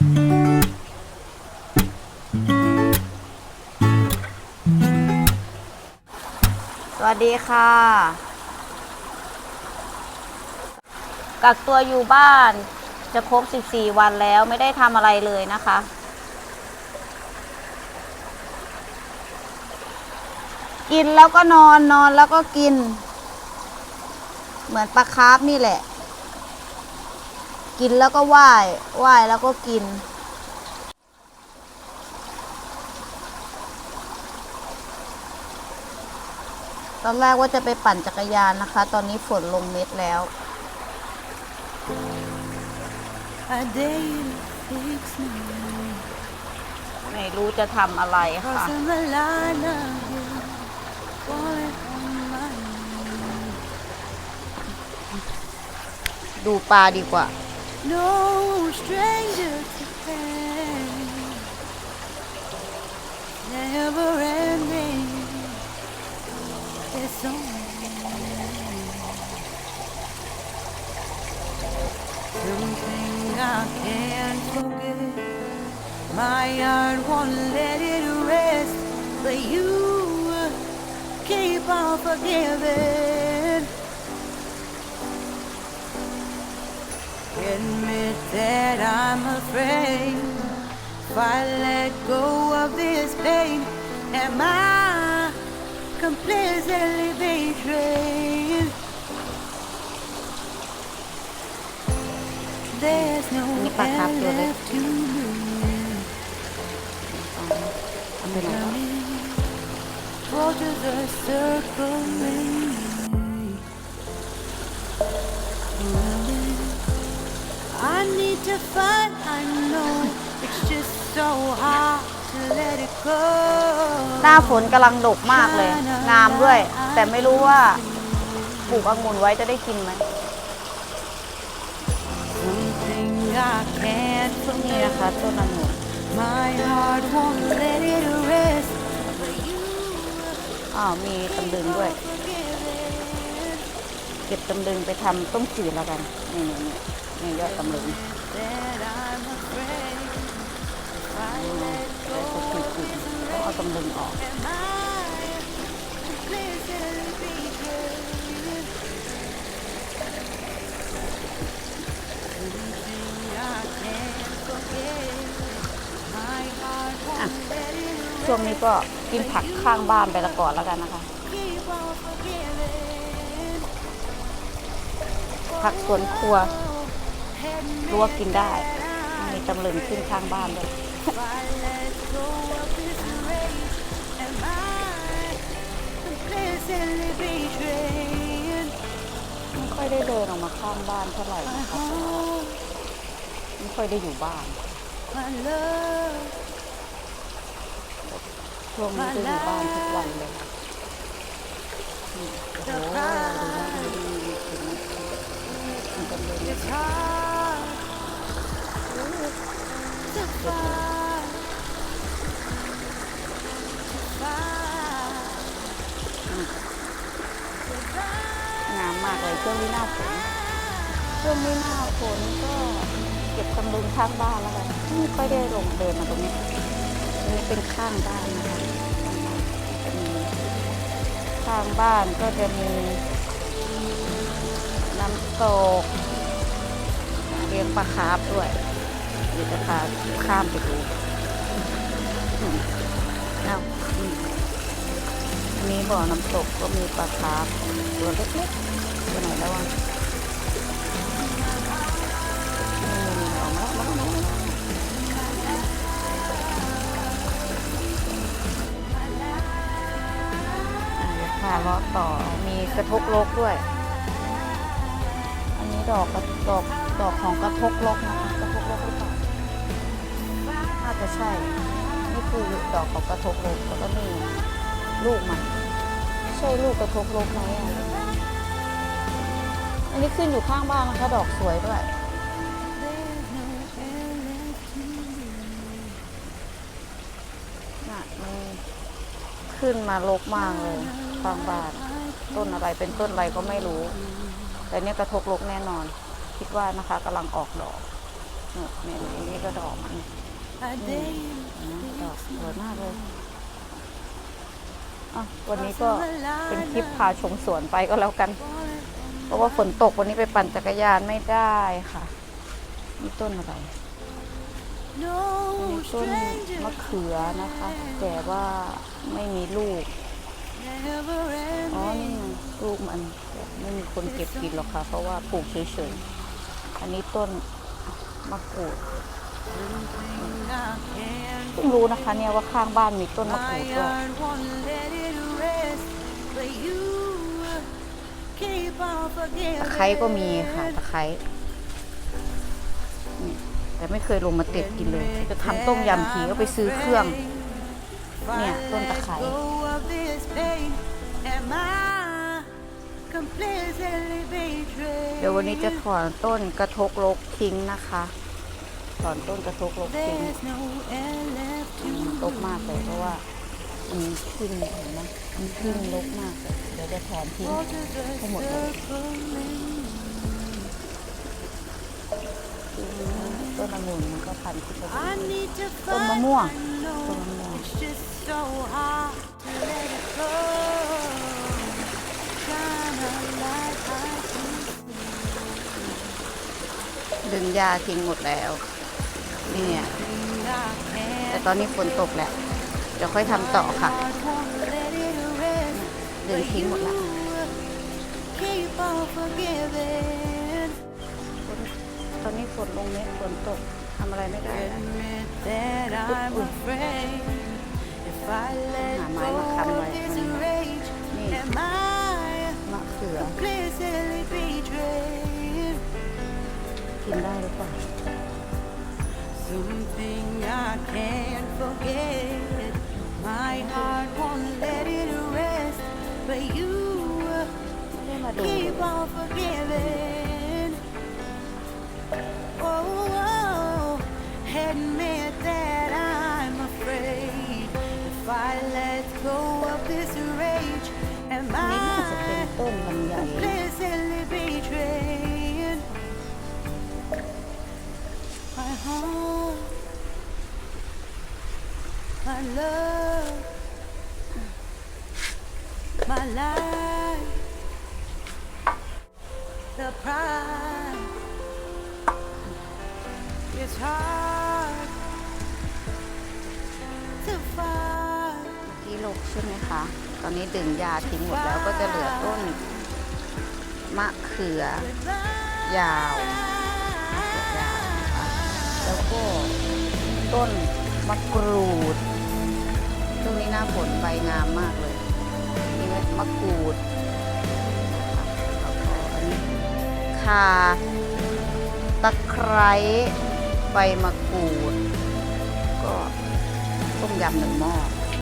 สวัสดีค่ะ กักตัวอยู่บ้านจะครบ 14 วันแล้วไม่ได้ทำอะไรเลยนะคะ กินแล้วก็นอนนอนแล้วก็กิน เหมือนปลาคาร์ฟนี่แหละ กินแล้วก็ว่ายว่ายแล้วก็กิน ตอนแรกว่าจะไปปั่นจักรยานนะคะ ตอนนี้ฝนลงเม็ดแล้ว I dare you to fix me. ไม่รู้จะทำอะไรค่ะ Crossing the line of you, falling on my knees. ดูปลาดีกว่า No stranger to pain. Never ending. It's only something I can't forget. My heart won't let it rest, but you keep on forgiving. admit that I'm afraid. If I let go of this pain, am I completely betrayed? There's no end left to lose. Coming, water the circle I need to fight, I know it's just so hard to let it go. หน้าฝนกำลังดกมากเลย งามด้วย แต่ไม่รู้ว่าปลูกองุ่นไว้จะได้กินไหม Something I can't นี่ forget. นะคะต้นองุ่น My heart won't let it rest. But you อ้าวมีตำลึงด้วย forgive เก็บตำลึงไปทำต้มจืดแล้วกัน นี่นี่นี่ นี่ยอดตำลึงแล้วก็คือคือต้อเอาตำลึงออกช่วงนี้ก็กินผักข้างบ้านไปละก่อนแล้วกันนะคะ ผักสวนครัว รู้ว่ากินได้ มีตำลึงขึ้นข้างบ้านด้วยไม่ค่อยได้เดินออกมาข้างบ้านเท่าไหร่นะคะไม่ค่อยได้อยู่บ้านช่วงนี้จะอยู่บ้านทุกวันเลยโอ้โหดู pride. นะดูดีถึงมัน งามมากเลยช่วงนี้หน้าฝนช่วงนี้หน้าฝนก็เก็บตำลึงข้างบ้านแล้วกันไม่ค่อยได้ลงเดินมาตรงนี้ตรงนี้เป็นข้างบ้านนะคะข้างบ้านก็จะมีน้ำตกเลี้ยงปลาคาร์ฟด้วย เดี๋ยวจะพาข้ามไปดูเอ้ามีบ่อน้ำตกก็มีปลาคาร์ฟตัวเล็กๆตัวไหนแล้ววะนี่ๆอะไรแล้วอะเดียวพาเลาะต่อมีกระทกลกด้วย อันนี้ดอกกระดอกดอกของกระทกลกนะคะกระทกลกหรือเปล่าาจะใช่ นี่คือดอกของกระทกลกแล้วก็นี่ลูกมันใช่ลูกกระทกลกไหมอันนี้ขึ้นอยู่ข้างบ้านนะคะ ดอกสวยด้วยน่ะมันขึ้นมาลกมากเลยข้างบ้านต้นอะไรเป็นต้นอะไรก็ไม่รู้ แต่เนี่ยกระทกลกแน่นอน คิดว่านะคะกำลังออกดอกเนี่ยนี่ก็ดอกมัน ดอกสวยมากเลยอะวันนี้ก็เป็นคลิปพาชมสวนไปก็แล้วกัน เพราะว่าฝนตกวันนี้ไปปั่นจักรยานไม่ได้ค่ะนี่ต้นอะไร No อันนี้ต้นมะเขือนะคะ แต่ว่าไม่มีลูก อ๋อนี่ลูกมันไม่มีคนเก็บกินหรอกค่ะ เพราะว่าปลูกเฉยๆ อันนี้ต้นมะกรูด เพิ่งรู้นะคะเนี่ยว่าข้างบ้านมีต้นมะกรูดด้วย ตะไคร้ก็มีค่ะตะไคร้แต่ไม่เคยลงมาเต็ดกินเลย จะทำต้มยำทีก็ไปซื้อเครื่อง เนี่ยต้นตะไคร้เดี๋ยววันนี้จะถอนต้นกระทกลกทิ้งนะคะ ถอนต้นกระทกลกทิ้ง There's no air left อืม to รกมากเลยเพราะว่ามันขึ้นเห็นไหมมันขึ้นรกมากเลยเดี๋ยวจะถอนทิ้ง go to the ให้หมดเลย circling. ต้นองุ่นมันก็พันธุ์ขึ้นไป I need to ต้น find มะม่วง I know ต้นมะม่วง It's just so hard to let it go. Shine a light I can ดึงหญ้าทิ้งหมดแล้ว นี่เนี่ย see. I แต่ can't ตอนนี้ฝนตกแล้วเดี๋ยวค่อยทำต่อค่ะ heart won't let it rest. ดึงทิ้งหมดละ Keep on forgiving. ตอนนี้ฝนลงเม็ดฝนตกทำอะไรไม่ได้แล้ว Admit that I'm afraid. If I let หาไม้ go มาค้ำไว้ of this rage, นี่ am I มะเขือ completely betrayed? กินได้หรือเปล่า Something I can't forget. My heart won't let it rest, but you ไม่ได้มาดู keep on forgiving. Oh, oh, admit that I'm afraid. If I let go of this rage, am นี่น่าจะเป็น I ต้นลำไย completely betrayed? My heart, my love, my life, the pride. It's hard to find. ที่ลกใช่ไหมคะ ตอนนี้ดึงหญ้าทิ้งหมดแล้วก็จะเหลือต้นมะเขือยาวมะเขือยาวนะคะแล้วก็ต้นมะกรูด หน้าฝนใบงามมากเลยนี่เม็ดมะกรูดนะคะแล้วก็อันนี้ข่าตะไคร้ใบมะกรูด ก็ต้มยำหนึ่งหม้อ